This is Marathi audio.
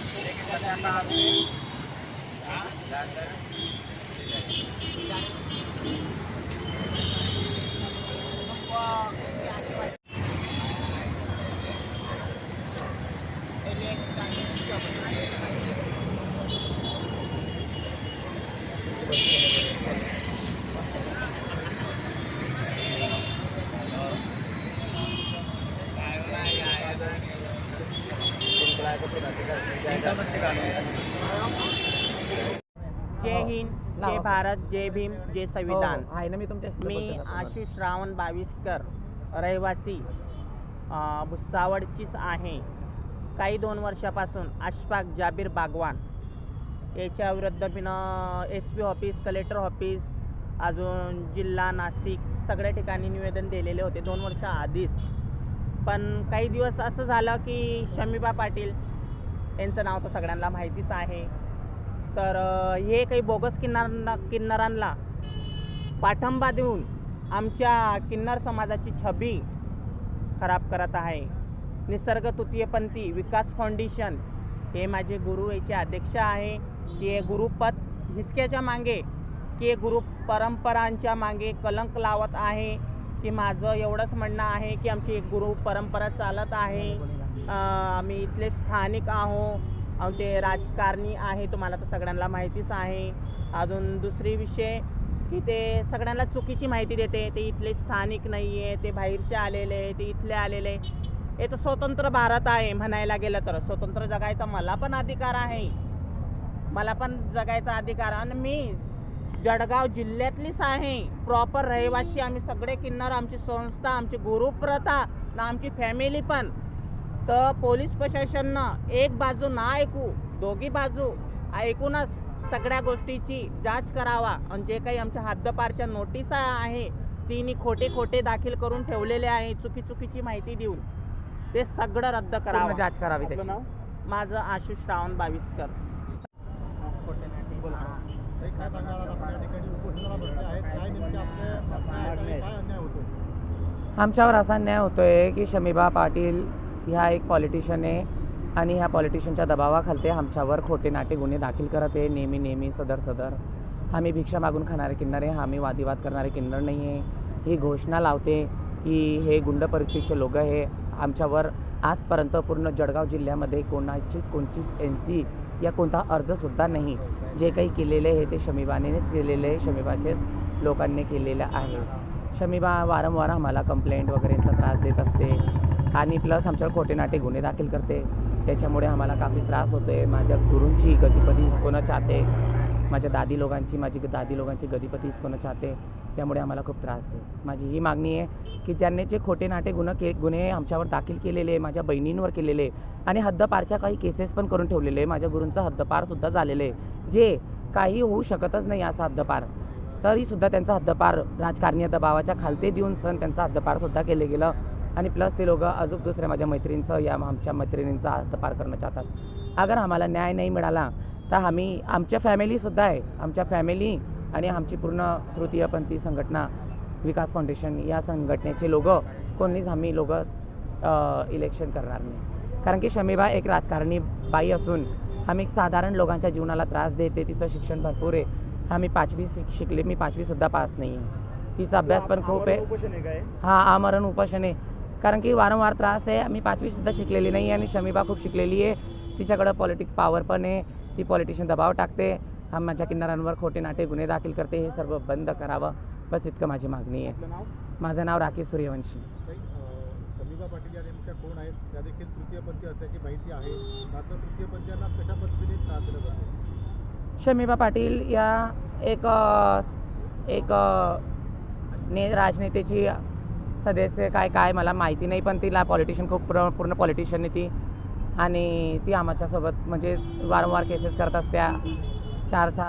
Thank you. जय हिंद जय. भारत जय भीम जय संविधान हो, आहे ना मी ना. आशिष श्रावण बावीसकर रहिवासी भुसावळचीच आहे काही दोन वर्षापासून अशफाक जाबीर बागवान याच्या विरुद्ध बिनं S P office collector office अजून जिल्हा नाशिक सगळ्या ठिकाणी निवेदन दिलेले होते दोन वर्ष आधीच पण काही दिवस असं झालं की शमीबा पाटील यांचं नाव तर सगळ्यांना माहितीच आहे. तर हे काही बोगस किन्नरांना किन्नरांना पाठिंबा देऊन आमच्या किन्नर समाजाची छबी खराब करत आहे. निसर्ग तृतीयपंथी विकास फाउंडेशन हे माझे गुरु याचे अध्यक्ष आहे. की हे गुरुपद हिसक्याच्या मागे की हे गुरु परंपरांच्या मागे कलंक लावत आहे. की माझं एवढंच म्हणणं आहे की आमची एक गुरु परंपरा चालत आहे. आम्ही इथले स्थानिक आहो अहो ते राजकारणी आहे तुम्हाला तर सगळ्यांना माहितीच आहे. अजून दुसरी विषय की ते सगळ्यांना चुकीची माहिती देते. ते इथले स्थानिक नाही आहे ते बाहेरचे आलेले ते इथले आलेले हे तर स्वतंत्र भारत आहे म्हणायला गेलं तर. स्वतंत्र जगायचा मला पण अधिकार आहे. मला पण जगायचा अधिकार आणि मी जळगाव जिल्ह्यातलीच आहे. प्रॉपर रहिवासी आम्ही सगळे किन्नर आमची संस्था आमची गुरुप्रथा ना आमची फॅमिली पण. तर पोलीस प्रशासननं एक बाजू ना ऐकू दोघी बाजू ऐकूनच सगळ्या गोष्टीची जांच करावा. आणि जे काही आमच्या हद्दपारच्या नोटीस आहे तिने खोटे खोटे दाखल करून ठेवलेले आहे चुकी चुकीची माहिती देऊन. ते सगळं रद्द करावं. जांच करावी त्याची. माझं आशिष श्रावण बावीसकर. आमच्यावर असा अन्याय होतोय की शमीबा पाटील ह्या एक पॉलिटिशियन आहे आणि ह्या पॉलिटिशियनच्या दबावाखालते आमच्यावर खोटे नाटे गुन्हे दाखल करत आहे. नेहमी नेहमी सदर सदर. आम्ही भिक्षा मागून खाणारे किन्नर आहे. आम्ही वादिवाद करणारे किन्नर नाही आहे. ही घोषणा लावते की हे गुंड परिस्थितीचे लोक हे आमच्यावर आजपर्यंत पूर्ण जळगाव जिल्ह्यामध्ये कोणाचीच कोणचीच एन सी या कोणता अर्जसुद्धा नाही. जे काही केलेले हे ते शमीबानेच केलेले आहे शमीबाचेच लोकांनी केलेलं आहे. शमीबा वारंवार आम्हाला कंप्लेंट वगैरेचा त्रास देत असते. आणि प्लस आमच्यावर खोटे नाटे गुन्हे दाखल करते. त्याच्यामुळे आम्हाला काफी त्रास होतो आहे माझ्या गुरूंची गतिपती हिसकोणं चाहते? माझ्या दादी लोकांची माझी दादी लोकांची गतिपती इसकोनं चाहते? त्यामुळे आम्हाला खूप त्रास आहे. माझी ही मागणी आहे की ज्यांनी जे खोटे नाटे गुन्हा के गुन्हे आमच्यावर दाखल केलेले आहे माझ्या बहिणींवर केलेले आहे आणि हद्दपारच्या काही केसेस पण करून ठेवलेले आहे माझ्या गुरूंचा हद्दपारसुद्धा झालेले आहे जे काही होऊ शकतच नाही असा हद्दपार. तरीसुद्धा त्यांचा हद्दपार राजकारणीय दबावाच्या खालते देऊन सण त्यांचा हद्दपारसुद्धा केलं गेलं. आणि प्लस ते लोक अजून दुसऱ्या माझ्या मैत्रिणींचं या आमच्या मैत्रिणींचा हद्दपार करणं चाहतात. अगर आम्हाला न्याय नाही मिळाला तर आम्ही आमच्या फॅमिलीसुद्धा आहे. आमच्या फॅमिली आणि आमची पूर्ण तृतीयपंथी संघटना विकास फाउंडेशन या संघटनेचे लोक कोणीच आम्ही लोक इलेक्शन करणार नाही. कारण की शमीबा एक राजकारणी बाई असून आम्ही एक साधारण लोकांच्या जीवनाला त्रास देते तिचं शिक्षण भरपूर आहे. आम्ही पाचवी शिक- शिकले मी पाचवीसुद्धा पास नाही. आहे तिचा अभ्यास पण खूप आहे. हा आमरण उपोषण आहे. कारण की वारंवार त्रास आहे. मी पाचवीसुद्धा शिकलेली नाही आणि शमीबा खूप शिकलेली आहे. तिच्याकडं पॉलिटिक पॉवर पण आहे. ती पॉलिटिशियन दबाव टाकते. हा माझ्या किन्नरांवर खोटे नाटे गुन्हे दाखल करते. हे सर्व बंद करावं. बस इतकं माझी मागणी आहे. माझं नाव राकेश सूर्यवंशी. शमीबा पाटील या नेमक्या कोण आहेत? त्या देखील तृतीयपंथी असल्याची माहिती आहे. मात्र तृतीयपंथीयांना कशा पद्धतीने त्रास दिला जातो? शमीबा पाटील या एक एक ने राजनेतेची सदस्य काय काय मला माहिती नाही पण तिला पॉलिटिशियन खूप पूर्ण पूर्ण पॉलिटिशियन आहे ती. आणि ती आमच्यासोबत म्हणजे वारंवार केसेस करत असत्या. चार सहा